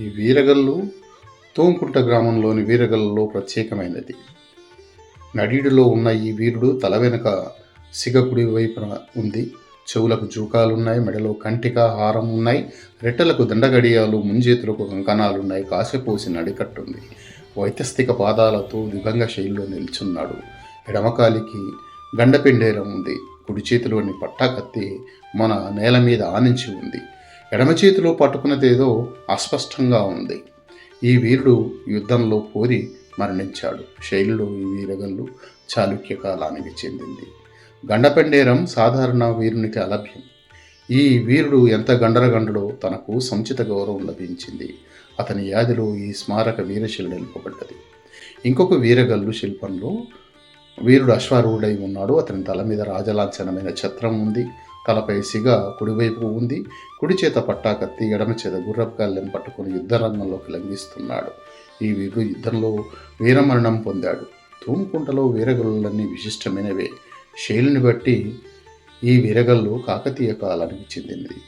ఈ వీరగల్లు తోంకుంట గ్రామంలోని వీరగల్లలో ప్రత్యేకమైనది. నడీడులో ఉన్న ఈ వీరుడు తల వెనుక సిగకుడి వైపున ఉంది. చెవులకు జూకాలున్నాయి మెడలో కంటిక హారం ఉన్నాయి రెట్టలకు దండగడియాలు ముంజేతులకు కంకణాలున్నాయి కాసెపోసి నడికట్టుంది. వైతస్థిక పాదాలతో దిగంగ శైలిలో నిల్చున్నాడు. ఎడమకాలికి గండపిండేరం ఉంది. కుడి చేతిలోని పట్టా కత్తి మన నేల మీద ఆనించి ఉంది. ఎడమ చేతిలో పట్టుకున్నదేదో అస్పష్టంగా ఉంది. ఈ వీరుడు యుద్ధంలో పోరి మరణించాడు. శైలుడు ఈ వీరగల్లు చాళుక్య కాలానికి చెందింది. గండపెండేరం సాధారణ వీరునికి అలభ్యం. ఈ వీరుడు ఎంత గండరగండడో తనకు సంచిత గౌరవం లభించింది. అతని యాదిలో ఈ స్మారక వీరశిల నిలుపబడ్డది ఇంకొక వీరగల్లు శిల్పంలో వీరుడు అశ్వారూఢై ఉన్నాడు. అతని తల మీద రాజలాంఛనమైన ఛత్రం ఉంది. తలపై సిగ కుడివైపు ఉంది. కుడి చేత పట్టా కత్తి ఎడమ చేత గుర్రపు కళ్ళెం పట్టుకుని యుద్ధ రంగంలోకి లంఘిస్తున్నాడు. ఈ వీరుడు యుద్ధంలో వీరమరణం పొందాడు. తూముకుంటలో వీరగల్లులన్నీ విశిష్టమైనవే. శైలిని బట్టి ఈ వీరగల్లు కాకతీయ కాలానికి చెందినది